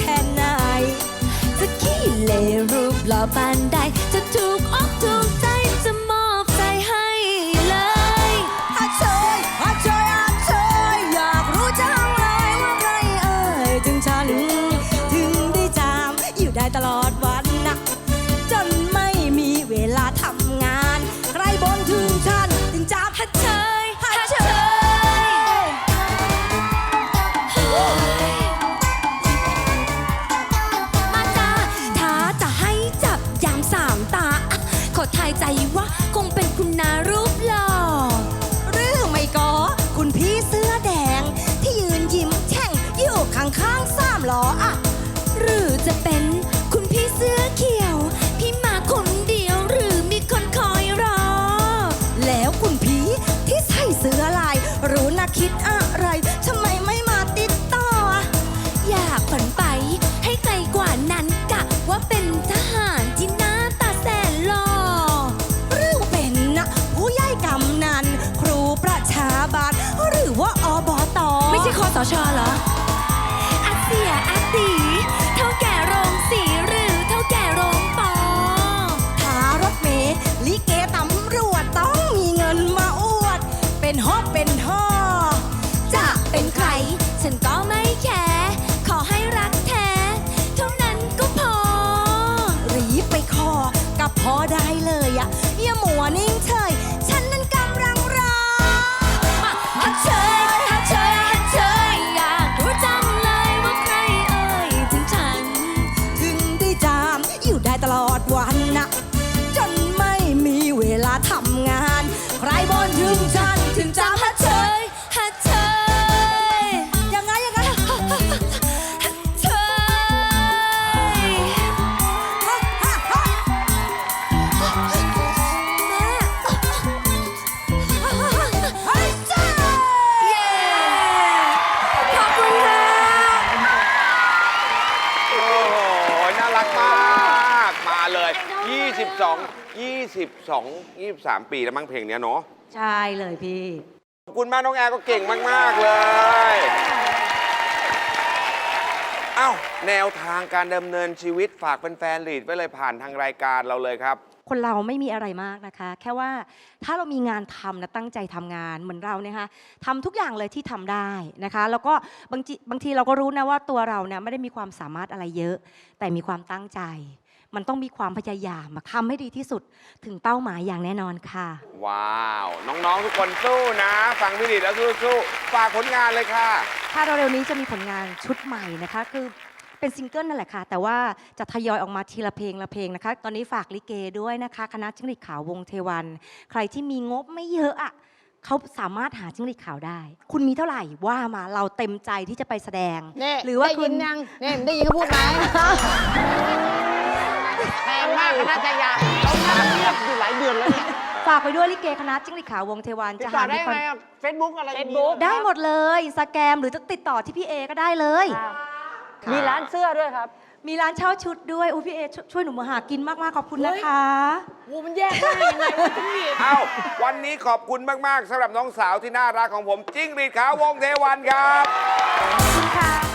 แค่ไหน จะขี้เลรูปหล่อปานใดจะถูกอกถูกใจายใจว่า บาล หรือว่าอบต ไม่ใช่คอสชเหรออาเซียอาตีเท่าแก่โรงสีหรือเท่าแก่โรงปอทารถเมล์ลิเกตำรวจต้องมีเงินมาอวด เป็นฮอบเป็นท่อ จะเป็นใคร ฉันก็ไม่แคร์ขอให้รักแท้เท่านั้นก็พอ รีบไปคอกับพอได้เลยอะอย่ามัวนิ่งเฉย ฮัทเ22 22 23 ปีแล้วมั้งเพลงเนี้ยเนาะ ใช่เลยพี่ ขอบคุณมากน้องแอร์ก็เก่งมาก ๆ เลย เอ้า แนวทางการดำเนินชีวิตฝากแฟนๆลีดไว้เลยผ่านทางรายการเราเลยครับ คนเราไม่มีอะไรมากนะคะ แค่ว่าถ้าเรามีงานทำนะตั้งใจทำงานเหมือนเราเนี่ยค่ะทำทุกอย่างเลยที่ทำได้นะคะ แล้วก็บางทีบางทีเราก็รู้นะว่าตัวเราเนี่ยไม่ได้มีความสามารถอะไรเยอะ แต่มีความตั้งใจ มันต้องมีความพยายามอะทำให้ดีที่สุดถึงเป้าหมายอย่างแน่นอนค่ะ ว้าว น้อง ๆ ทุกคนสู้นะ ฟังพี่ลีดแล้วสู้ๆฝากผลงานเลยค่ะ ถ้าเร็วๆนี้จะมีผลงานชุดใหม่นะคะ คือเป็นซิงเกิลนั่นแหละค่ะ แต่ว่าจะทยอยออกมาทีละเพลงละเพลงนะคะ ตอนนี้ฝากลิเกด้วยนะคะ คณะจิ้งหรีดขาววงเทวัน ใครที่มีงบไม่เยอะอะเขาสามารถหาจิ้งหรีดขาวได้ คุณมีเท่าไหร่ว่ามาเราเต็มใจที่จะไปแสดงนี่หรือว่าได้คุยิณ นยังนี่ได้ยินเขาพูดไหมแพงมากคณะจายาเขาหน้าเงียบอยู่หลายเดือนแล้วเนี่ยฝากไปด้วยลิเกคณะจิ้งหรีดขาววงเทวันติดจะต่อหาได้มีคนไงเฟซบุ๊กอะไร Facebook ได้หมดเลยสแกมหรือจะติดต่อที่พี่เอก็ได้เลยมีร้านเสื้อด้วยครับ มีร้านเช่าชุดด้วยอุ้ยพี่เอช่วยช่วยหนูมาหากินมากๆขอบคุณนะคะ โอ้มันแยกได้ยังไงวะจิ้งหรีด เอ้าวันนี้ขอบคุณมาก ๆสำหรับน้องสาวที่น่ารักของผมจิ้งหรีดขาววงเทวันครับ ขอบคุณค่ะ